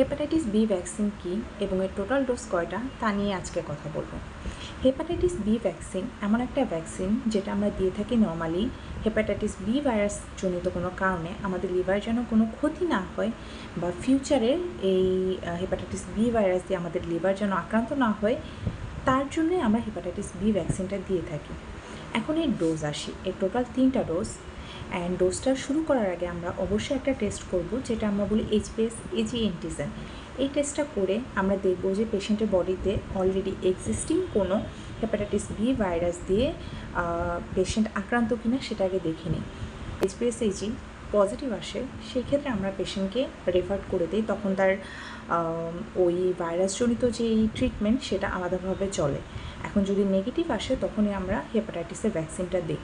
Hepatitis B vaccine কী এবং এর total dose কয়টা, তা নিয়ে আজকে কথা বলব। হেপাটাইটিস বি ভ্যাকসিন এমন একটা ভ্যাকসিন যেটা আমরা দিয়ে থাকি নর্মালি হেপাটাইটিস বি ভাইরাস জনিত কোনো কারণে আমাদের লিভার যেন কোনো ক্ষতি না হয় বা ফিউচারে এই হেপাটাইটিস বি ভাইরাস দিয়ে আমাদের লিভার যেন আক্রান্ত না হয়, তার জন্যে আমরা হেপাটাইটিস বি ভ্যাকসিনটা দিয়ে থাকি। এখন এর ডোজ আসি। এর টোটাল তিনটা ডোজ অ্যান্ড ডোজটা শুরু করার আগে আমরা অবশ্যই একটা টেস্ট করব, যেটা আমরা বলি এইচপিএস এজি এন্টিজেন এই টেস্টটা করে আমরা দেখব যে পেশেন্টের বডিতে অলরেডি এক্সিস্টিং কোনো হেপাটাইটিস বি ভাইরাস দিয়ে পেশেন্ট আক্রান্ত কিনা সেটা আগে দেখে নিই। এইচপিএস এজি পজিটিভ আসে, সেই ক্ষেত্রে আমরা পেশেন্টকে রেফার করে দিই। তখন তার ওই ভাইরাসজনিত যে ট্রিটমেন্ট সেটা আলাদাভাবে চলে। এখন যদি নেগেটিভ আসে, তখনই আমরা হেপাটাইটিসের ভ্যাকসিনটা দিই।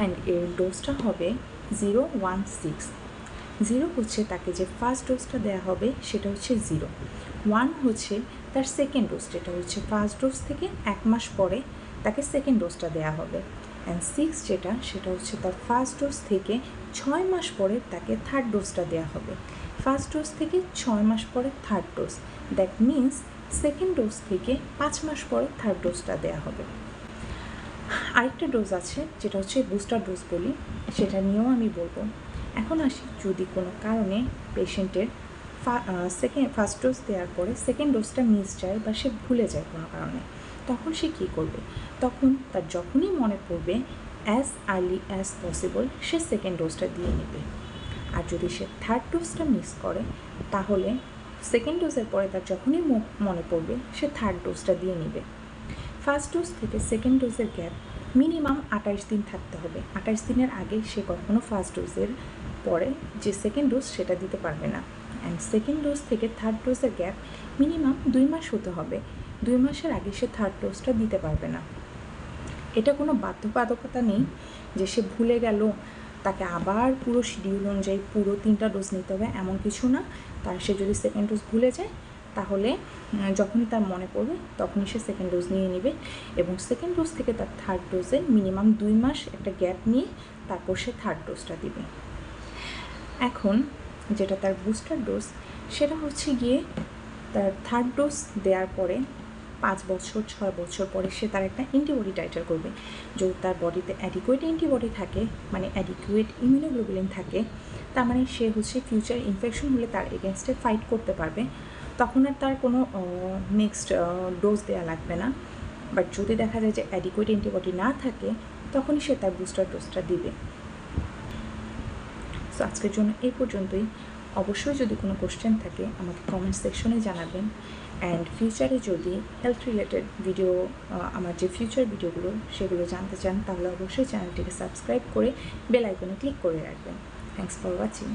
অ্যান্ড এর ডোজটা হবে জিরো ওয়ান সিক্স জিরো হচ্ছে তাকে যে ফার্স্ট ডোজটা দেওয়া হবে, সেটা হচ্ছে জিরো ওয়ান হচ্ছে তার সেকেন্ড ডোজ যেটা হচ্ছে ফার্স্ট ডোজ থেকে এক মাস পরে তাকে সেকেন্ড ডোজটা দেওয়া হবে। অ্যান্ড সিক্স যেটা, সেটা হচ্ছে তার ফার্স্ট ডোজ থেকে ছয় মাস পরে তাকে থার্ড ডোজটা দেওয়া হবে। ফার্স্ট ডোজ থেকে ছয় মাস পরে third dose that means second dose থেকে পাঁচ মাস পরে থার্ড ডোজটা দেওয়া হবে। আরেকটা ডোজ আছে, যেটা হচ্ছে বুস্টার ডোজ বলি, সেটা নিয়েও আমি বলব। এখন আসি, যদি কোনো কারণে পেশেন্টের সেকেন্ড ফার্স্ট ডোজ দেওয়ার পরে সেকেন্ড ডোজটা মিস যায় বা সে ভুলে যায় কোনো কারণে, তখন সে কী করবে? তখন তার যখনই মনে পড়বে অ্যাজ আর্লি অ্যাজ পসিবল সে সেকেন্ড ডোজটা দিয়ে নেবে। আর যদি সে থার্ড ডোজটা মিস করে, তাহলে সেকেন্ড ডোজের পরে তার যখনই মনে পড়বে, সে থার্ড ডোজটা দিয়ে নেবে। ফার্স্ট ডোজ থেকে সেকেন্ড ডোজের গ্যাপ মিনিমাম আঠাশ দিন থাকতে হবে। আঠাশ দিনের আগে সে কখনো ফার্স্ট ডোজের পরে যে সেকেন্ড ডোজ সেটা দিতে পারবে না। অ্যান্ড সেকেন্ড ডোজ থেকে থার্ড ডোজের গ্যাপ মিনিমাম দুই মাস হতে হবে। দুই মাসের আগে সে থার্ড ডোজটা দিতে পারবে না। এটা কোনো বাধ্যবাধকতা নেই যে সে ভুলে গেল, তাকে আবার পুরো শিডিউল অনুযায়ী পুরো তিনটা ডোজ নিতে হবে, এমন কিছু না। তার সে যদি সেকেন্ড ডোজ ভুলে যায় তাহলে যখনই তার মনে পড়বে, তখনই সে সেকেন্ড ডোজ নিয়ে নেবে এবং সেকেন্ড ডোজ থেকে তার থার্ড ডোজে মিনিমাম দুই মাস একটা গ্যাপ নিয়ে তারপর সে থার্ড ডোজটা দিবে। এখন যেটা তার বুস্টার ডোজ সেটা হচ্ছে গিয়ে তার থার্ড ডোজ দেওয়ার পরে পাঁচ বছর, ছয় বছর পরে সে তার একটা অ্যান্টিবডি টাইটার করবে। যদি তার বডিতে অ্যাডিকুয়েট অ্যান্টিবডি থাকে মানে অ্যাডিকুয়েট ইমিউনোগ্লোবুলিন থাকে, তার মানে সে হচ্ছে ফিউচার ইনফেকশন হলে তার এগেনস্টে ফাইট করতে পারবে। তখন আর তার কোনো নেক্সট ডোজ দেওয়া লাগবে না। বাট যদি দেখা যায় যে অ্যাডিকুয়েট অ্যান্টিবডি না থাকে, তখনই সে তার বুস্টার ডোজটা দিবে। সো আজকের জন্য এই পর্যন্তই। অবশ্যই যদি কোনো কোশ্চেন থাকে, আমাকে কমেন্ট সেকশনে জানাবেন। অ্যান্ড ফিউচারে যদি হেলথ রিলেটেড ভিডিও আমার যে ফিউচার ভিডিওগুলো সেগুলো জানতে চান, তাহলে অবশ্যই চ্যানেলটিকে সাবস্ক্রাইব করে বেল আইকনে ক্লিক করে রাখবেন। Thanks for watching